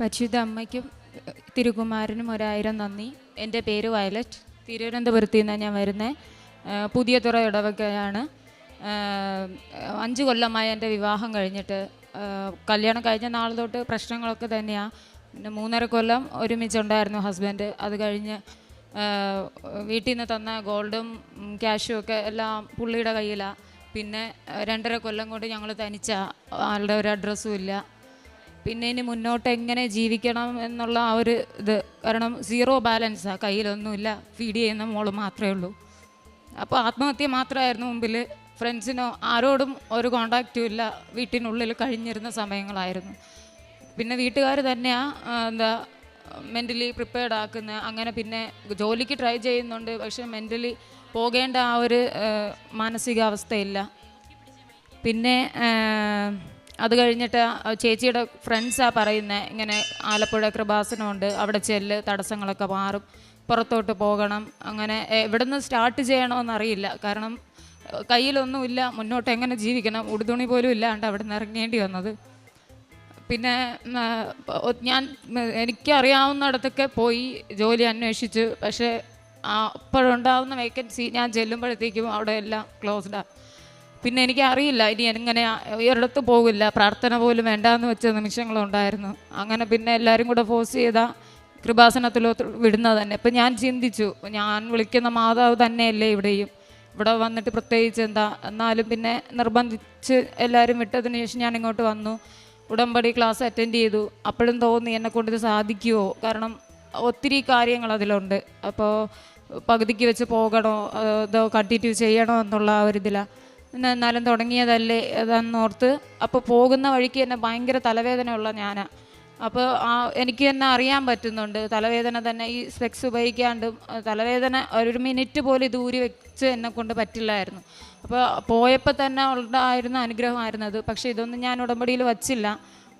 പരിശുദ്ധ അമ്മയ്ക്കും തിരുകുമാരനും ഒരായിരം നന്ദി. എന്റെ പേര് വയലറ്റ്. തിരുവനന്തപുരത്ത് നിന്നാണ് ഞാൻ വരുന്നത്. പുതിയ തുറ ഇടവകയാണ്. അഞ്ച് കൊല്ലമായി എന്റെ വിവാഹം കഴിഞ്ഞിട്ട് കല്യാണം കഴിഞ്ഞ നാൾ തൊട്ട് പ്രശ്നങ്ങളൊക്കെ തന്നെയാണ് പിന്നെ മൂന്നര കൊല്ലം ഒരുമിച്ചുണ്ടായിരുന്നു ഹസ്ബൻഡ്. അത് കഴിഞ്ഞ് വീട്ടിൽ നിന്ന് തന്ന ഗോൾഡും ക്യാഷും ഒക്കെ എല്ലാം പുള്ളിയുടെ കയ്യിലാണ് പിന്നെ രണ്ടര കൊല്ലം കൊണ്ട് ഞങ്ങൾ തനിച്ച. ആളുടെ ഒരു അഡ്രസ്സും ഇല്ല. പിന്നെ ഇനി മുന്നോട്ട് എങ്ങനെ ജീവിക്കണം എന്നുള്ള ആ ഒരു ഇത്. കാരണം സീറോ ബാലൻസാണ് കയ്യിലൊന്നുമില്ല. ഫീഡ് ചെയ്യുന്ന മോൾ മാത്രമേ ഉള്ളൂ. അപ്പോൾ ആത്മഹത്യ മാത്രമായിരുന്നു മുമ്പിൽ. ഫ്രണ്ട്സിനോ ആരോടും ഒരു കോണ്ടാക്റ്റും ഇല്ല. വീട്ടിനുള്ളിൽ കഴിഞ്ഞിരുന്ന സമയങ്ങളായിരുന്നു. പിന്നെ വീട്ടുകാർ തന്നെയാണ് എന്താ മെന്റലി പ്രിപ്പയർഡ് ആക്കുന്ന അങ്ങനെ പിന്നെ ജോലിക്ക് ട്രൈ ചെയ്യുന്നുണ്ട്. പക്ഷെ മെന്റലി പോകേണ്ട ആ ഒരു മാനസികാവസ്ഥയില്ല. പിന്നെ അത് കഴിഞ്ഞിട്ട് ചേച്ചിയുടെ ഫ്രണ്ട്സാണ് പറയുന്നത് ഇങ്ങനെ ആലപ്പുഴ കൃപാസനമുണ്ട് അവിടെ ചെല്ല് തടസ്സങ്ങളൊക്കെ മാറും പുറത്തോട്ട് പോകണം അങ്ങനെ എവിടെ നിന്ന് സ്റ്റാർട്ട് ചെയ്യണമെന്നറിയില്ല കാരണം കയ്യിലൊന്നുമില്ല മുന്നോട്ട് എങ്ങനെ ജീവിക്കണം ഉടുതുണി പോലും ഇല്ലാണ്ട് അവിടെ നിന്ന് ഇറങ്ങേണ്ടി വന്നത്. പിന്നെ ഞാൻ എനിക്കറിയാവുന്നിടത്തൊക്കെ പോയി ജോലി അന്വേഷിച്ചു പക്ഷേ അപ്പോഴുണ്ടാവുന്ന വേക്കൻസി ഞാൻ ചെല്ലുമ്പോഴത്തേക്കും അവിടെ എല്ലാം ക്ലോസ്ഡാണ് പിന്നെ എനിക്ക് അറിയില്ല. ഇനി എങ്ങനെ ഒരിടത്ത് പോകില്ല. പ്രാർത്ഥന പോലും വേണ്ടാന്ന് വെച്ച നിമിഷങ്ങളുണ്ടായിരുന്നു. അങ്ങനെ പിന്നെ എല്ലാവരും കൂടെ ഫോഴ്സ് ചെയ്ത കൃപാസനത്തിലോട്ട് വിടുന്നത് തന്നെ. ഇപ്പം ഞാൻ ചിന്തിച്ചു. ഞാൻ വിളിക്കുന്ന മാതാവ് തന്നെയല്ലേ ഇവിടെയും. ഇവിടെ വന്നിട്ട് പ്രത്യേകിച്ച് എന്താ? എന്നാലും പിന്നെ നിർബന്ധിച്ച് എല്ലാവരും വിട്ടതിന് ശേഷം ഞാൻ ഇങ്ങോട്ട് വന്നു. ഉടമ്പടി ക്ലാസ് അറ്റൻഡ് ചെയ്തു. അപ്പോഴും തോന്നി എന്നെ കൊണ്ട് ഇത് സാധിക്കുമോ കാരണം ഒത്തിരി കാര്യങ്ങൾ അതിലുണ്ട്. അപ്പോൾ പകുതിക്ക് വെച്ച് പോകണോ? അതോ കണ്ടിന്യൂ ചെയ്യണോ എന്നുള്ള ആ ഒരു ഇതിലാണ് പിന്നെ എന്നാലും തുടങ്ങിയതല്ലേ അതെന്നോർത്ത്. അപ്പോൾ പോകുന്ന വഴിക്ക് തന്നെ ഭയങ്കര തലവേദനയുള്ള ഞാനാണ് അപ്പോൾ ആ എനിക്ക് തന്നെ അറിയാൻ പറ്റുന്നുണ്ട്. തലവേദന തന്നെ ഈ സ്പെക്സ് ഉപയോഗിക്കാണ്ടും തലവേദന ഒരു മിനിറ്റ് പോലും ദൂരി വെച്ച് എന്നെ കൊണ്ട് പറ്റില്ലായിരുന്നു. അപ്പോൾ പോയപ്പോൾ തന്നെ ഉണ്ടായിരുന്ന അനുഗ്രഹമായിരുന്നത് പക്ഷേ ഇതൊന്നും ഞാൻ ഉടമ്പടിയിൽ വച്ചില്ല.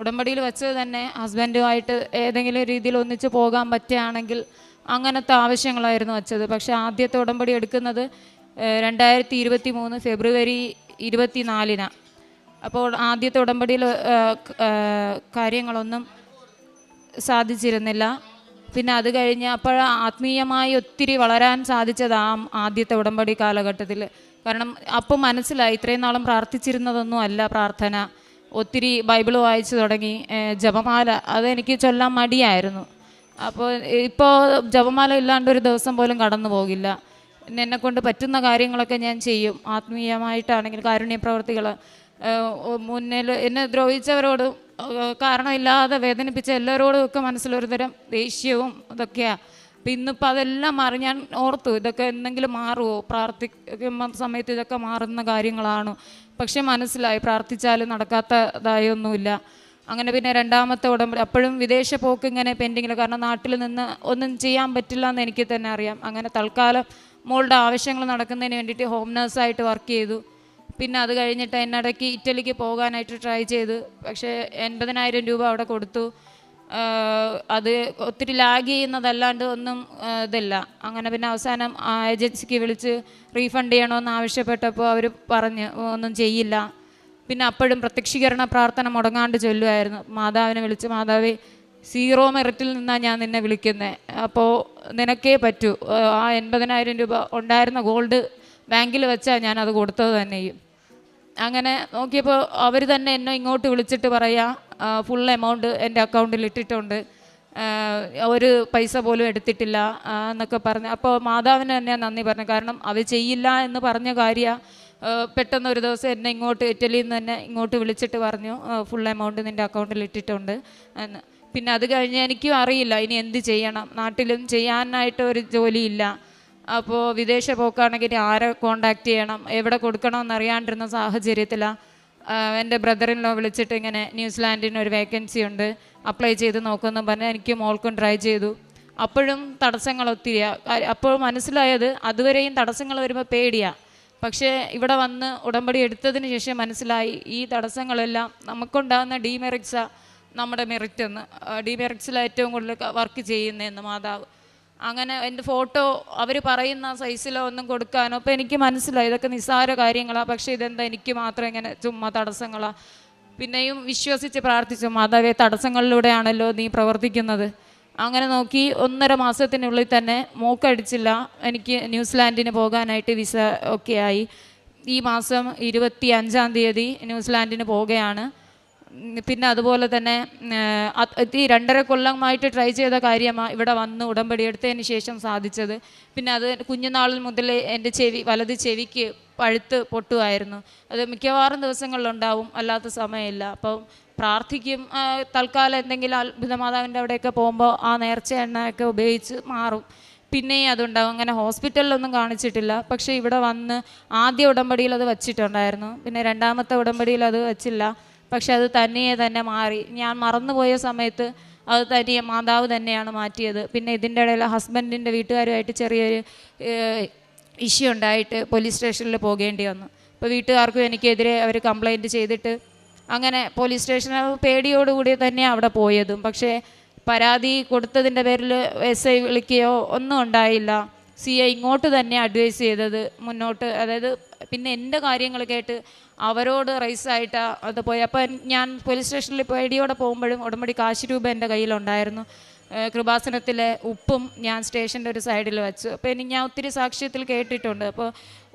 ഉടമ്പടിയിൽ വെച്ചത് തന്നെ ഹസ്ബൻഡുമായിട്ട് ഏതെങ്കിലും രീതിയിൽ ഒന്നിച്ച് പോകാൻ പറ്റുകയാണെങ്കിൽ അങ്ങനത്തെ ആവശ്യങ്ങളായിരുന്നു വച്ചത്. പക്ഷേ ആദ്യത്തെ ഉടമ്പടി എടുക്കുന്നത് രണ്ടായിരത്തി ഇരുപത്തി മൂന്ന് ഫെബ്രുവരി ഇരുപത്തി നാലിനാണ് അപ്പോൾ ആദ്യത്തെ ഉടമ്പടിയിൽ കാര്യങ്ങളൊന്നും സാധിച്ചിരുന്നില്ല. പിന്നെ അത് കഴിഞ്ഞ് അപ്പോൾ ആത്മീയമായി ഒത്തിരി വളരാൻ സാധിച്ചത് ആ ആദ്യത്തെ ഉടമ്പടി കാലഘട്ടത്തിൽ. കാരണം അപ്പോൾ മനസ്സിലായി ഇത്രയും നാളും പ്രാർത്ഥിച്ചിരുന്നതൊന്നും അല്ല പ്രാർത്ഥന. ഒത്തിരി ബൈബിൾ വായിച്ചു തുടങ്ങി ജപമാല അതെനിക്ക് ചൊല്ലാൻ മടിയായിരുന്നു. അപ്പോൾ ഇപ്പോൾ ജപമാല ഇല്ലാണ്ട് ഒരു ദിവസം പോലും കടന്നു പോകില്ല എന്നെ കൊണ്ട് പറ്റുന്ന കാര്യങ്ങളൊക്കെ ഞാൻ ചെയ്യും. ആത്മീയമായിട്ടാണെങ്കിൽ കാരുണ്യ പ്രവർത്തികൾ മുന്നിൽ എന്നെ ദ്രോഹിച്ചവരോട് കാരണമില്ലാതെ വേദനിപ്പിച്ച എല്ലാവരോടും ഒക്കെ മനസ്സിലൊരു തരം ദേഷ്യവും ഇതൊക്കെയാണ് അപ്പം ഇന്നിപ്പോൾ അതെല്ലാം മാറി ഞാൻ ഓർത്തു ഇതൊക്കെ എന്തെങ്കിലും മാറുമോ പ്രാർത്ഥിക്കുന്ന സമയത്ത് ഇതൊക്കെ മാറുന്ന കാര്യങ്ങളാണ്. പക്ഷെ മനസ്സിലായി പ്രാർത്ഥിച്ചാലും നടക്കാത്തതായൊന്നുമില്ല. അങ്ങനെ പിന്നെ രണ്ടാമത്തെ ഉടമ്പടി അപ്പോഴും വിദേശ പോക്ക് ഇങ്ങനെ പെൻഡിങ്ങിൽ കാരണം നാട്ടിൽ നിന്ന് ഒന്നും ചെയ്യാൻ പറ്റില്ല എന്ന് എനിക്ക് തന്നെ അറിയാം. അങ്ങനെ തൽക്കാലം മോളുടെ ആവശ്യങ്ങൾ നടക്കുന്നതിന് വേണ്ടിയിട്ട് ഹോം നേഴ്സായിട്ട് വർക്ക് ചെയ്തു. പിന്നെ അത് കഴിഞ്ഞിട്ട് എന്നിടയ്ക്ക് ഇറ്റലിക്ക് പോകാനായിട്ട് ട്രൈ ചെയ്തു. പക്ഷേ എൺപതിനായിരം രൂപ അവിടെ കൊടുത്തു. അത് ഒത്തിരി ലാഗ് ചെയ്യുന്നതല്ലാണ്ട് ഒന്നും ഇതല്ല. അങ്ങനെ പിന്നെ അവസാനം ഏജൻസിക്ക് വിളിച്ച് റീഫണ്ട് ചെയ്യണമെന്ന് ആവശ്യപ്പെട്ടപ്പോൾ അവർ പറഞ്ഞ് ഒന്നും ചെയ്യില്ല. പിന്നെ അപ്പോഴും പ്രത്യക്ഷീകരണ പ്രാർത്ഥന മുടങ്ങാണ്ട് ചൊല്ലുമായിരുന്നു മാതാവിനെ വിളിച്ച് മാതാവേ സീറോ മെറിറ്റിൽ നിന്നാണ് ഞാൻ നിന്നെ വിളിക്കുന്നത് അപ്പോൾ നിനക്കേ പറ്റൂ. ആ എൺപതിനായിരം രൂപ ഉണ്ടായിരുന്ന ഗോൾഡ് ബാങ്കിൽ വെച്ചാൽ ഞാൻ അത് കൊടുത്തത് തന്നെയും. അങ്ങനെ നോക്കിയപ്പോൾ അവർ തന്നെ എന്നെ ഇങ്ങോട്ട് വിളിച്ചിട്ട് പറയാ ഫുൾ എമൗണ്ട് എന്റെ അക്കൗണ്ടിൽ ഇട്ടിട്ടുണ്ട്. ഒരു പൈസ പോലും എടുത്തിട്ടില്ല എന്നൊക്കെ പറഞ്ഞ്. അപ്പോൾ മാതാവിന് തന്നെ നന്ദി പറഞ്ഞു കാരണം അവർ ചെയ്യില്ല എന്ന് പറഞ്ഞ കാര്യം പെട്ടെന്ന് ഒരു ദിവസം എന്നെ ഇങ്ങോട്ട് ഇറ്റലിയിൽ നിന്ന് തന്നെ ഇങ്ങോട്ട് വിളിച്ചിട്ട് പറഞ്ഞു ഫുൾ എമൗണ്ട് നിന്റെ അക്കൗണ്ടിൽ ഇട്ടിട്ടുണ്ട് എന്ന്. പിന്നെ അത് കഴിഞ്ഞ് എനിക്കും അറിയില്ല ഇനി എന്ത് ചെയ്യണം? നാട്ടിലും ചെയ്യാനായിട്ട് ഒരു ജോലിയില്ല. അപ്പോൾ വിദേശ പോക്കാണെങ്കിൽ ആരെ കോണ്ടാക്ട് ചെയ്യണം? എവിടെ കൊടുക്കണമെന്ന് അറിയാണ്ടിരുന്ന സാഹചര്യത്തിലാണ് എന്റെ ബ്രദറിനോ വിളിച്ചിട്ട് ഇങ്ങനെ ന്യൂസിലാൻഡിന് ഒരു വേക്കൻസി ഉണ്ട്. അപ്ലൈ ചെയ്ത് നോക്കുമെന്ന് പറഞ്ഞാൽ എനിക്ക് മോൾക്കും ട്രൈ ചെയ്തു. അപ്പോഴും തടസ്സങ്ങൾ ഒത്തിരിയാണ് അപ്പോൾ മനസ്സിലായത് അതുവരെയും തടസ്സങ്ങൾ വരുമ്പോൾ പേടിയാണ് പക്ഷേ ഇവിടെ വന്ന് ഉടമ്പടി എടുത്തതിന് ശേഷം മനസ്സിലായി ഈ തടസ്സങ്ങളെല്ലാം നമുക്കുണ്ടാകുന്ന ഡീമെറിറ്റ്സാണ് നമ്മുടെ മെറിറ്റ് എന്ന് ഡിമെറിറ്റ്സിൽ ഏറ്റവും കൂടുതൽ വർക്ക് ചെയ്യുന്നതെന്ന് മാതാവ്. അങ്ങനെ എന്റെ ഫോട്ടോ അവർ പറയുന്ന സൈസിലോ ഒന്നും കൊടുക്കാനോ അപ്പോൾ എനിക്ക് മനസ്സിലായി ഇതൊക്കെ നിസ്സാര കാര്യങ്ങളാണ് പക്ഷേ ഇതെന്താ എനിക്ക് മാത്രം ഇങ്ങനെ ചുമ്മാ തടസ്സങ്ങളാണ് പിന്നെയും വിശ്വസിച്ച് പ്രാർത്ഥിച്ചു മാതാവെ തടസ്സങ്ങളിലൂടെയാണല്ലോ നീ പ്രവർത്തിക്കുന്നത്. അങ്ങനെ നോക്കി ഒന്നര മാസത്തിനുള്ളിൽ തന്നെ മൂക്കടിച്ചില്ല. എനിക്ക് ന്യൂസിലാൻഡിന് പോകാനായിട്ട് വിസ ഒക്കെ ആയി. ഈ മാസം ഇരുപത്തി അഞ്ചാം തീയതി ന്യൂസിലാൻഡിന് പോവുകയാണ്. ഉം, പിന്നെ അതുപോലെ തന്നെ ഈ രണ്ടര കൊല്ലമായിട്ട് ട്രൈ ചെയ്ത കാര്യമാണ് ഇവിടെ വന്ന് ഉടമ്പടി എടുത്തതിന് ശേഷം സാധിച്ചത്. പിന്നെ അത് കുഞ്ഞുനാളിൽ മുതൽ എന്റെ ചെവി വലത് ചെവിക്ക് പഴുത്ത് പൊട്ടുമായിരുന്നു. അത് മിക്കവാറും ദിവസങ്ങളിലുണ്ടാവും അല്ലാത്ത സമയമില്ല. അപ്പം പ്രാർത്ഥിക്കും തൽക്കാലം എന്തെങ്കിലും അത്ഭുത മാതാവിന്റെ അവിടെയൊക്കെ പോകുമ്പോൾ ആ നേർച്ച എണ്ണയൊക്കെ ഉപയോഗിച്ച് മാറും. പിന്നെയും അതുണ്ടാവും. അങ്ങനെ ഹോസ്പിറ്റലിലൊന്നും കാണിച്ചിട്ടില്ല. പക്ഷേ ഇവിടെ വന്ന് ആദ്യ ഉടമ്പടിയിൽ അത് വച്ചിട്ടുണ്ടായിരുന്നു. പിന്നെ രണ്ടാമത്തെ ഉടമ്പടിയിൽ അത് വച്ചില്ല. പക്ഷെ അത് തനിയെ തന്നെ മാറി. ഞാൻ മറന്നുപോയ സമയത്ത് അത് തനിയെ മാതാവ് തന്നെയാണ് മാറ്റിയത്. പിന്നെ ഇതിന്റെ ഇടയിൽ ഹസ്ബൻഡിന്റെ വീട്ടുകാരുമായിട്ട് ചെറിയൊരു ഇഷ്യൂ ഉണ്ടായിട്ട് പോലീസ് സ്റ്റേഷനിൽ പോകേണ്ടി വന്നു. അപ്പോൾ വീട്ടുകാർക്കും എനിക്കെതിരെ അവർ കംപ്ലൈന്റ് ചെയ്തിട്ട് അങ്ങനെ പോലീസ് സ്റ്റേഷനിൽ പേടിയോടുകൂടി തന്നെയാണ് അവിടെ പോയതും. പക്ഷേ പരാതി കൊടുത്തതിന്റെ പേരിൽ എസ് ഐ വിളിക്കുകയോ ഒന്നും ഉണ്ടായില്ല. സി ഐ ഇങ്ങോട്ട് തന്നെ അഡ്വൈസ് ചെയ്തത് മുന്നോട്ട് അതായത് പിന്നെ എന്റെ കാര്യങ്ങൾ കേട്ട് അവരോട് റൈസായിട്ടാണ് അത് പോയി. അപ്പം ഞാൻ പോലീസ് സ്റ്റേഷനിൽ ഇപ്പോൾ ഐഡിയോടെ പോകുമ്പോഴും ഉടമ്പടി കാശ് രൂപ എന്റെ കയ്യിലുണ്ടായിരുന്നു. കൃപാസനത്തിലെ ഉപ്പും ഞാൻ സ്റ്റേഷന്റെ ഒരു സൈഡിൽ വെച്ചു. അപ്പോൾ ഇനി ഞാൻ ഒത്തിരി സാക്ഷ്യത്തിൽ കേട്ടിട്ടുണ്ട്. അപ്പോൾ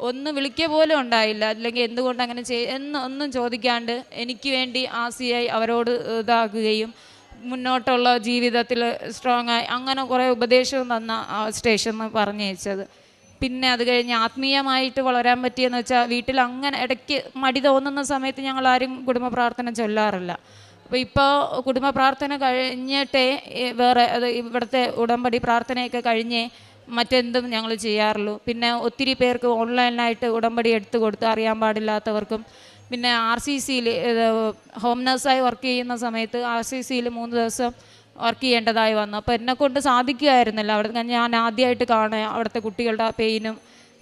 ഒന്ന് വിളിക്കുക പോലും ഉണ്ടായില്ല. അല്ലെങ്കിൽ എന്തുകൊണ്ട് അങ്ങനെ ചെയ്യ ഒന്നും ചോദിക്കാണ്ട് എനിക്ക് വേണ്ടി ആ സി ഐ അവരോട് ഇതാക്കുകയും മുന്നോട്ടുള്ള ജീവിതത്തിൽ സ്ട്രോങ് ആയി. അങ്ങനെ കുറേ ഉപദേശവും തന്ന ആ പറഞ്ഞു പറഞ്ഞയച്ചത്. പിന്നെ അത് കഴിഞ്ഞ് ആത്മീയമായിട്ട് വളരാൻ പറ്റിയെന്ന് വെച്ചാൽ വീട്ടിൽ അങ്ങനെ ഇടയ്ക്ക് മടി തോന്നുന്ന സമയത്ത് ഞങ്ങൾ ആരും കുടുംബ പ്രാർത്ഥന ചൊല്ലാറില്ല. അപ്പോൾ ഇപ്പോൾ കുടുംബ പ്രാർത്ഥന കഴിഞ്ഞിട്ടേ വേറെ അത് ഇവിടുത്തെ ഉടമ്പടി പ്രാർത്ഥനയൊക്കെ കഴിഞ്ഞേ മറ്റെന്തും ഞങ്ങൾ ചെയ്യാറുള്ളൂ. പിന്നെ ഒത്തിരി പേർക്ക് ഓൺലൈനായിട്ട് ഉടമ്പടി എടുത്തു കൊടുത്ത് അറിയാൻ പാടില്ലാത്തവർക്കും പിന്നെ ആർ സി സിയിൽ ഹോം നഴ്സായി വർക്ക് ചെയ്യുന്ന സമയത്ത് ആർ സി സിയിൽ മൂന്ന് ദിവസം വർക്ക് ചെയ്യേണ്ടതായി വന്നു. അപ്പോൾ എന്നെ കൊണ്ട് സാധിക്കുമായിരുന്നില്ല. അവിടെ ഞാൻ ആദ്യമായിട്ട് കാണുക അവിടുത്തെ കുട്ടികളുടെ പെയിനും.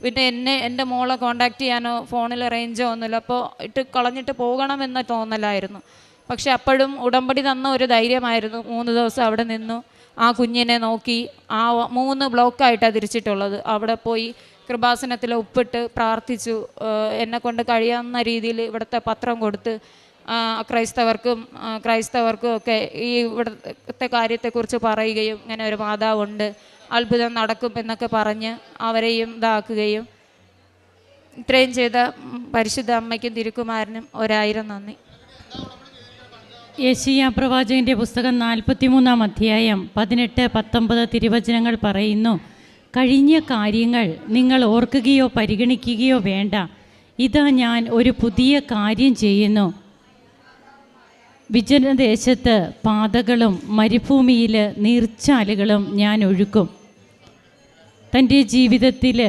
പിന്നെ എന്നെ എന്റെ മോളെ കോണ്ടാക്ട് ചെയ്യാനോ ഫോണിൽ റേഞ്ചോ ഒന്നുമില്ല. അപ്പോൾ ഇട്ട് കളഞ്ഞിട്ട് പോകണമെന്ന തോന്നലായിരുന്നു. പക്ഷെ അപ്പോഴും ഉടമ്പടി തന്ന ഒരു ധൈര്യമായിരുന്നു. മൂന്ന് ദിവസം അവിടെ നിന്നു. ആ കുഞ്ഞിനെ നോക്കി. ആ മൂന്ന് ബ്ലോക്കായിട്ടാണ് തിരിച്ചിട്ടുള്ളത്. അവിടെ പോയി കൃപാസനത്തിൽ ഉപ്പിട്ട് പ്രാർത്ഥിച്ചു എന്നെക്കൊണ്ട് എന്നെ കൊണ്ട് കഴിയാവുന്ന രീതിയിൽ ഇവിടുത്തെ പത്രം കൊടുത്ത് ക്രൈസ്തവർക്കും ക്രൈസ്തവർക്കും ഒക്കെ ഈ ഇവിടുത്തെ കാര്യത്തെക്കുറിച്ച് പറയുകയും ഇങ്ങനെ ഒരു മാതാവുണ്ട് അത്ഭുതം നടക്കും എന്നൊക്കെ പറഞ്ഞ് അവരെയും ഇതാക്കുകയും ഇത്രയും ചെയ്ത പരിശുദ്ധ അമ്മയ്ക്കും തിരുക്കുമാരനും ഒരായിരം നന്ദി. യേശിയ പ്രവാചകന്റെ പുസ്തകം നാൽപ്പത്തിമൂന്നാം അധ്യായം പതിനെട്ട് പത്തൊമ്പത് തിരുവചനങ്ങൾ പറയുന്നു. കഴിഞ്ഞ കാര്യങ്ങൾ നിങ്ങൾ ഓർക്കുകയോ പരിഗണിക്കുകയോ വേണ്ട. ഇതാ ഞാൻ ഒരു പുതിയ കാര്യം ചെയ്യുന്നു. വിജനദേശത്ത് പാതകളും മരുഭൂമിയിൽ നീർച്ചാലുകളും ഞാൻ ഒഴുക്കും. തന്റെ ജീവിതത്തിൽ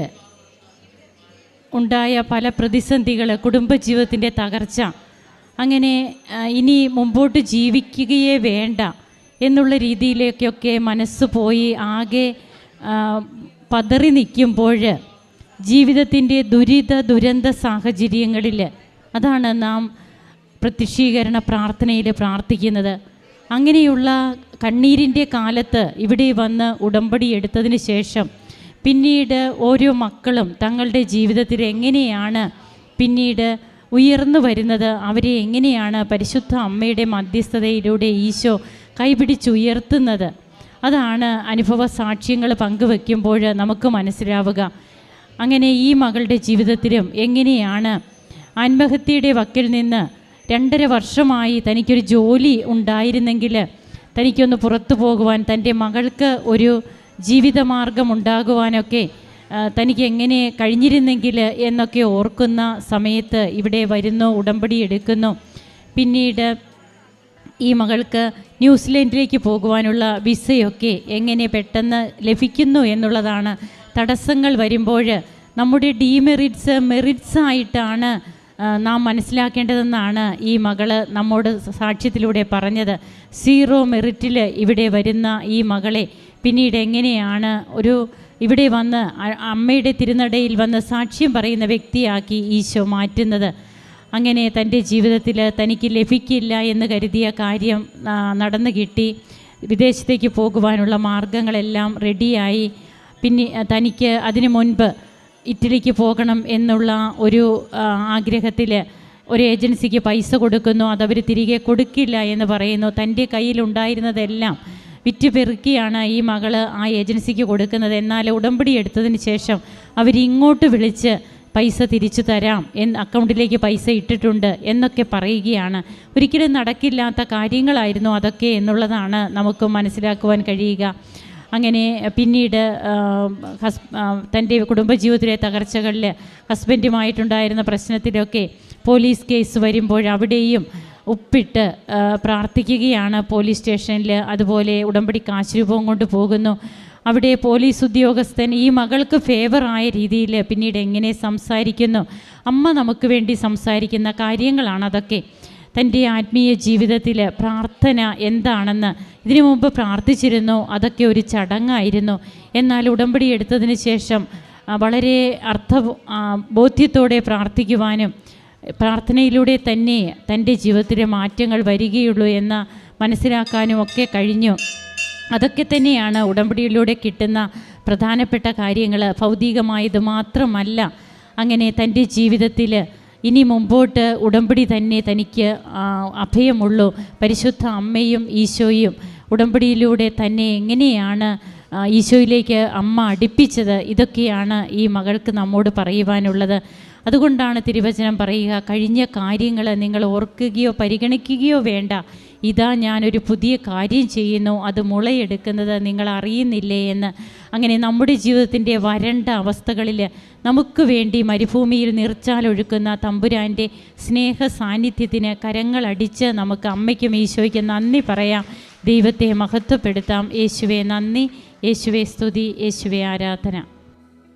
ഉണ്ടായ പല പ്രതിസന്ധികൾ കുടുംബജീവിതത്തിന്റെ തകർച്ച അങ്ങനെ ഇനി മുമ്പോട്ട് ജീവിക്കുകയേ വേണ്ട എന്നുള്ള രീതിയിലേക്കൊക്കെ മനസ്സ് പോയി. ആകെ പതറി നിൽക്കുമ്പോൾ ജീവിതത്തിന്റെ ദുരിത ദുരന്ത സാഹചര്യങ്ങളിൽ അതാണ് നാം പ്രത്യക്ഷീകരണ പ്രാർത്ഥനയിൽ പ്രാർത്ഥിക്കുന്നത്. അങ്ങനെയുള്ള കണ്ണീരിന്റെ കാലത്ത് ഇവിടെ വന്ന് ഉടമ്പടി എടുത്തതിന് ശേഷം പിന്നീട് ഓരോ മക്കളും തങ്ങളുടെ ജീവിതത്തിൽ എങ്ങനെയാണ് പിന്നീട് ഉയർന്നു വരുന്നത് അവരെ എങ്ങനെയാണ് പരിശുദ്ധ അമ്മയുടെ മധ്യസ്ഥതയിലൂടെ ഈശോ കൈപിടിച്ചുയർത്തുന്നത് അതാണ് അനുഭവ സാക്ഷ്യങ്ങൾ പങ്കുവെക്കുമ്പോൾ നമുക്ക് മനസ്സിലാവുക. അങ്ങനെ ഈ മകളുടെ ജീവിതത്തിലും എങ്ങനെയാണ് ആത്മഹത്യയുടെ വക്കിൽ നിന്ന് രണ്ടര വർഷമായി തനിക്കൊരു ജോലി ഉണ്ടായിരുന്നെങ്കിൽ തനിക്കൊന്ന് പുറത്തു പോകുവാൻ തന്റെ മകൾക്ക് ഒരു ജീവിതമാർഗം ഉണ്ടാകുവാനൊക്കെ തനിക്ക് എങ്ങനെ കഴിഞ്ഞിരുന്നെങ്കിൽ എന്നൊക്കെ ഓർക്കുന്ന സമയത്ത് ഇവിടെ വരുന്നു ഉടമ്പടി എടുക്കുന്നു. പിന്നീട് ഈ മകൾക്ക് ന്യൂസിലൻഡിലേക്ക് പോകുവാനുള്ള വിസയൊക്കെ എങ്ങനെ പെട്ടെന്ന് ലഭിക്കുന്നു എന്നുള്ളതാണ് തടസ്സങ്ങൾ വരുമ്പോൾ നമ്മുടെ ഡീമെറിറ്റ്സ് മെറിറ്റ്സ് ആയിട്ടാണ് നാം മനസ്സിലാക്കേണ്ടതെന്നാണ് ഈ മകൾ നമ്മോട് സാക്ഷ്യത്തിലൂടെ പറഞ്ഞത്. സീറോ മെറിറ്റിൽ ഇവിടെ വരുന്ന ഈ മകളെ പിന്നീട് എങ്ങനെയാണ് ഒരു ഇവിടെ വന്ന് അമ്മയുടെ തിരുനടയിൽ വന്ന് സാക്ഷ്യം പറയുന്ന വ്യക്തിയാക്കി ഈശോ മാറ്റുന്നത്? അങ്ങനെ തന്റെ ജീവിതത്തിൽ തനിക്ക് ലഭിക്കില്ല എന്ന് കരുതിയ കാര്യം നടന്നു കിട്ടി. വിദേശത്തേക്ക് പോകുവാനുള്ള മാർഗങ്ങളെല്ലാം റെഡിയായി. പിന്നെ തനിക്ക് അതിനു മുൻപ് ഇറ്റലിക്ക് പോകണം എന്നുള്ള ഒരു ആഗ്രഹത്തിൽ ഒരു ഏജൻസിക്ക് പൈസ കൊടുക്കുന്നു. അതവർ തിരികെ കൊടുക്കില്ല എന്ന് പറയുന്നു. തന്റെ കയ്യിലുണ്ടായിരുന്നതെല്ലാം വിറ്റ് പെറുക്കിയാണ് ഈ മകൾ ആ ഏജൻസിക്ക് കൊടുക്കുന്നത്. എന്നാൽ ഉടമ്പടി എടുത്തതിന് ശേഷം അവരിങ്ങോട്ട് വിളിച്ച് പൈസ തിരിച്ചു തരാം എൻ അക്കൗണ്ടിലേക്ക് പൈസ ഇട്ടിട്ടുണ്ട് എന്നൊക്കെ പറയുകയാണ്. ഒരിക്കലും നടക്കില്ലാത്ത കാര്യങ്ങളായിരുന്നു അതൊക്കെ എന്നുള്ളതാണ് നമുക്ക് മനസ്സിലാക്കുവാൻ കഴിയുക. അങ്ങനെ പിന്നീട് ഹസ് തന്റെ കുടുംബജീവിതത്തിലെ തകർച്ചകളിൽ ഹസ്ബൻഡുമായിട്ടുണ്ടായിരുന്ന പ്രശ്നത്തിലൊക്കെ പോലീസ് കേസ് വരുമ്പോൾ അവിടെയും ഉപ്പിട്ട് പ്രാർത്ഥിക്കുകയാണ്. പോലീസ് സ്റ്റേഷനിൽ അതുപോലെ ഉടമ്പടി കാശ് രൂപവും കൊണ്ട് പോകുന്നു അവിടെ പോലീസ് ഉദ്യോഗസ്ഥൻ ഈ മകൾക്ക് ഫേവറായ രീതിയിൽ പിന്നീട് എങ്ങനെ സംസാരിക്കുന്നു? അമ്മ നമുക്ക് വേണ്ടി സംസാരിക്കുന്ന കാര്യങ്ങളാണ് അതൊക്കെ. തന്റെ ആത്മീയ ജീവിതത്തിൽ പ്രാർത്ഥന എന്താണെന്ന് ഇതിനു മുമ്പ് പ്രാർത്ഥിച്ചിരുന്നു അതൊക്കെ ഒരു ചടങ്ങായിരുന്നു. എന്നാൽ ഉടമ്പടി എടുത്തതിന് ശേഷം വളരെ അർത്ഥ ബോധ്യത്തോടെ പ്രാർത്ഥിക്കുവാനും പ്രാർത്ഥനയിലൂടെ തന്നെ തന്റെ ജീവിതത്തിലെ മാറ്റങ്ങൾ വരികയുള്ളൂ എന്ന് മനസ്സിലാക്കാനും ഒക്കെ കഴിഞ്ഞു. അതൊക്കെ തന്നെയാണ് ഉടമ്പടിയിലൂടെ കിട്ടുന്ന പ്രധാനപ്പെട്ട കാര്യങ്ങൾ ഭൗതികമായത് മാത്രമല്ല അങ്ങനെ തന്റെ ജീവിതത്തിൽ ഇനി മുമ്പോട്ട് ഉടമ്പടി തന്നെ തനിക്ക് അഭയമുള്ളൂ. പരിശുദ്ധ അമ്മയും ഈശോയും ഉടമ്പടിയിലൂടെ തന്നെ എങ്ങനെയാണ് ഈശോയിലേക്ക് അമ്മ അടുപ്പിച്ചത്? ഇതൊക്കെയാണ് ഈ മകൾക്ക് നമ്മോട് പറയുവാനുള്ളത്. അതുകൊണ്ടാണ് തിരുവചനം പറയുക കഴിഞ്ഞ കാര്യങ്ങൾ നിങ്ങൾ ഓർക്കുകയോ പരിഗണിക്കുകയോ വേണ്ട. ഇതാ ഞാനൊരു പുതിയ കാര്യം ചെയ്യുന്നു അത് മുളയെടുക്കുന്നത് നിങ്ങൾ അറിയുന്നില്ലേ എന്ന്. അങ്ങനെ നമ്മുടെ ജീവിതത്തിന്റെ വരണ്ട അവസ്ഥകളിൽ നമുക്ക് വേണ്ടി മരുഭൂമിയിൽ നിറച്ചാലൊഴുക്കുന്ന തമ്പുരാന്റെ സ്നേഹ സാന്നിധ്യത്തിന് കരങ്ങളടിച്ച് നമുക്ക് അമ്മയ്ക്കും ഈശോയ്ക്കും നന്ദി പറയാം. ദൈവത്തെ മഹത്വപ്പെടുത്താം. യേശുവെ നന്ദി. യേശുവെ സ്തുതി. യേശുവെ ആരാധന.